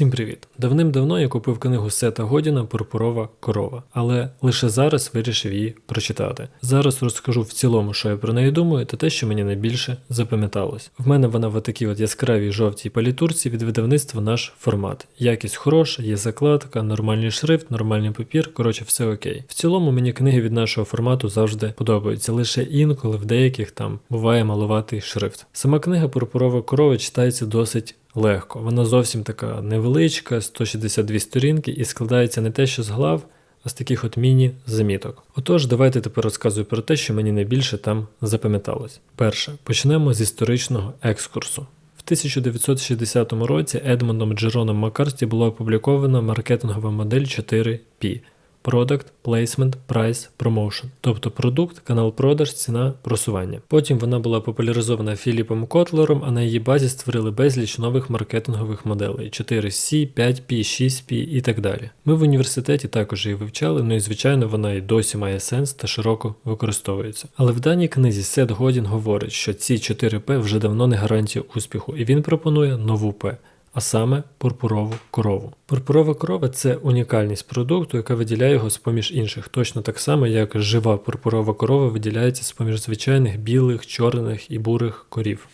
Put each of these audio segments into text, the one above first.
Всім привіт! Давним-давно я купив книгу Сета Годіна Пурпурова корова, але лише зараз вирішив її прочитати. Зараз розкажу в цілому, що я про неї думаю, та те, що мені найбільше запам'яталось. В мене вона в такій от яскравій жовтій палітурці від видавництва наш формат. Якість хороша, є закладка, нормальний шрифт, нормальний папір, коротше, все окей. В цілому мені книги від нашого формату завжди подобаються, лише інколи в деяких там буває малуватий шрифт. Сама книга Пурпурова корова читається досить легко. Вона зовсім така невеличка, 162 сторінки, і складається не те, що з глав, а з таких от міні-заміток. Отож, давайте тепер розказую про те, що мені найбільше там запам'яталось. Перше, почнемо з історичного екскурсу. В 1960 році Едмондом Джероном Маккарті була опублікована маркетингова модель 4P. Product, Placement, Price, Promotion, тобто продукт, канал продаж, ціна, просування. Потім вона була популяризована Філіпом Котлером, а на її базі створили безліч нових маркетингових моделей 4C, 5P, 6P і так далі. Ми в університеті також її вивчали, ну і звичайно вона і досі має сенс та широко використовується. Але в даній книзі Сет Годін говорить, що ці 4P вже давно не гарантія успіху, і він пропонує нову P а саме пурпурову корову. Пурпурова корова це унікальність продукту, яка виділяє його з поміж інших, точно так само, як жива пурпурова корова виділяється з поміж звичайних білих, чорних і бурих корів.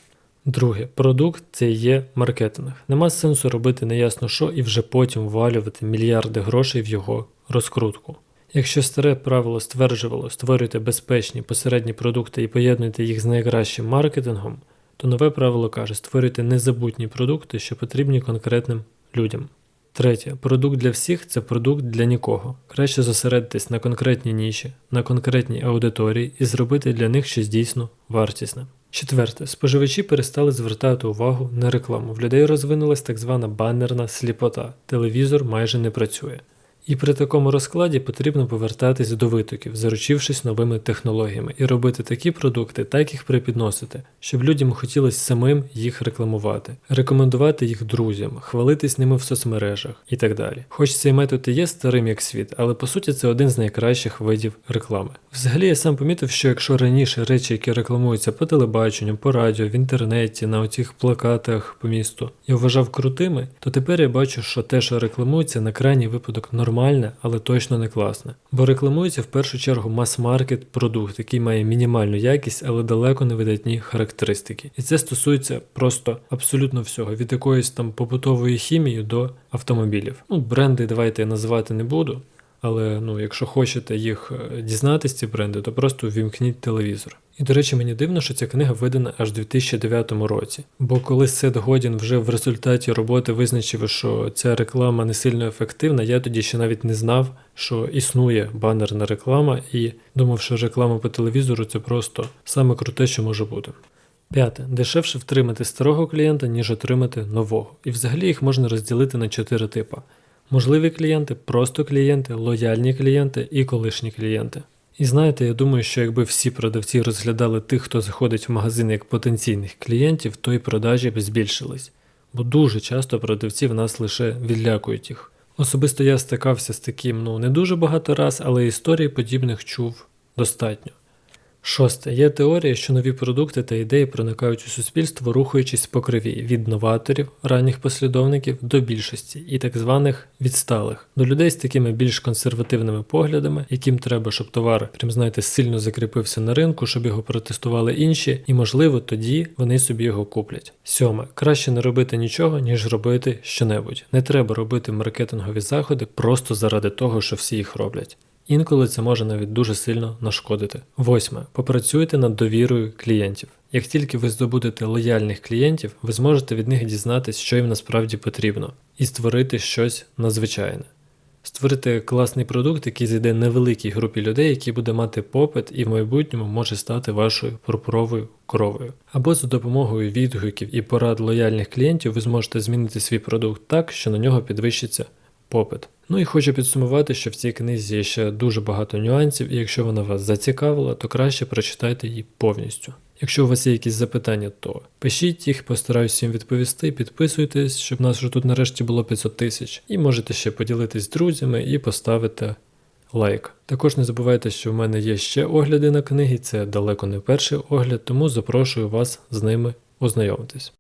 Друге, продукт це є маркетинг. Нема сенсу робити неясно що і вже потім ввалювати мільярди грошей в його розкрутку. Якщо старе правило стверджувало, створюйте безпечні посередні продукти і поєднуйте їх з найкращим маркетингом, то нове правило каже: створюйте незабутні продукти, що потрібні конкретним людям. Третє, продукт для всіх це продукт для нікого. Краще зосередитись на конкретній ніші, на конкретній аудиторії і зробити для них щось дійсно вартісне. Четверте, споживачі перестали звертати увагу на рекламу. В людей розвинулась так звана банерна сліпота. Телевізор майже не працює. І при такому розкладі потрібно повертатись до витоків, заручившись новими технологіями, і робити такі продукти, так їх припідносити, щоб людям хотілося самим їх рекламувати, рекомендувати їх друзям, хвалитись ними в соцмережах і так далі. Хоч цей метод і є старим як світ, але по суті це один з найкращих видів реклами. Взагалі я сам помітив, що якщо раніше речі, які рекламуються по телебаченню, по радіо, в інтернеті, на оцих плакатах по місту, я вважав крутими, то тепер я бачу, що те, що рекламується, на крайній випадок нормально нормальне, але точно не класне. Бо рекламується в першу чергу мас-маркет продукт, який має мінімальну якість, але далеко не видатні характеристики. І це стосується просто абсолютно всього, від якоїсь там побутової хімії до автомобілів. Ну, бренди давайте я називати не буду. Але ну, якщо хочете їх е, дізнатись, ці бренди, то просто ввімкніть телевізор. І, до речі, мені дивно, що ця книга видана аж у 2009 році. Бо коли Сет Годін вже в результаті роботи визначив, що ця реклама не сильно ефективна, я тоді ще навіть не знав, що існує банерна реклама, і думав, що реклама по телевізору це просто саме круте, що може бути. П'яте. Дешевше втримати старого клієнта, ніж отримати нового. І взагалі їх можна розділити на чотири типи. Можливі клієнти, просто клієнти, лояльні клієнти і колишні клієнти. І знаєте, я думаю, що якби всі продавці розглядали тих, хто заходить в магазин як потенційних клієнтів, то й продажі б збільшились. Бо дуже часто продавці в нас лише відлякують їх. Особисто я стикався з таким ну не дуже багато раз, але історій подібних чув достатньо. Шосте. Є теорія, що нові продукти та ідеї проникають у суспільство, рухаючись по криві від новаторів, ранніх послідовників до більшості і так званих відсталих, до людей з такими більш консервативними поглядами, яким треба, щоб товар, прям знаєте, сильно закріпився на ринку, щоб його протестували інші, і, можливо, тоді вони собі його куплять. Сьоме. Краще не робити нічого, ніж робити щонебудь. Не треба робити маркетингові заходи просто заради того, що всі їх роблять. Інколи це може навіть дуже сильно нашкодити. Восьме. Попрацюйте над довірою клієнтів. Як тільки ви здобудете лояльних клієнтів, ви зможете від них дізнатися, що їм насправді потрібно, і створити щось надзвичайне. Створити класний продукт, який зайде невеликій групі людей, який буде мати попит і в майбутньому може стати вашою пурпуровою коровою. Або за допомогою відгуків і порад лояльних клієнтів ви зможете змінити свій продукт так, що на нього підвищиться попит. Ну і хочу підсумувати, що в цій книзі є ще дуже багато нюансів, і якщо вона вас зацікавила, то краще прочитайте її повністю. Якщо у вас є якісь запитання, то пишіть їх, постараюсь всім відповісти, підписуйтесь, щоб нас вже тут нарешті було 500 тисяч. І можете ще поділитись з друзями і поставити лайк. Також не забувайте, що в мене є ще огляди на книги, це далеко не перший огляд, тому запрошую вас з ними ознайомитись.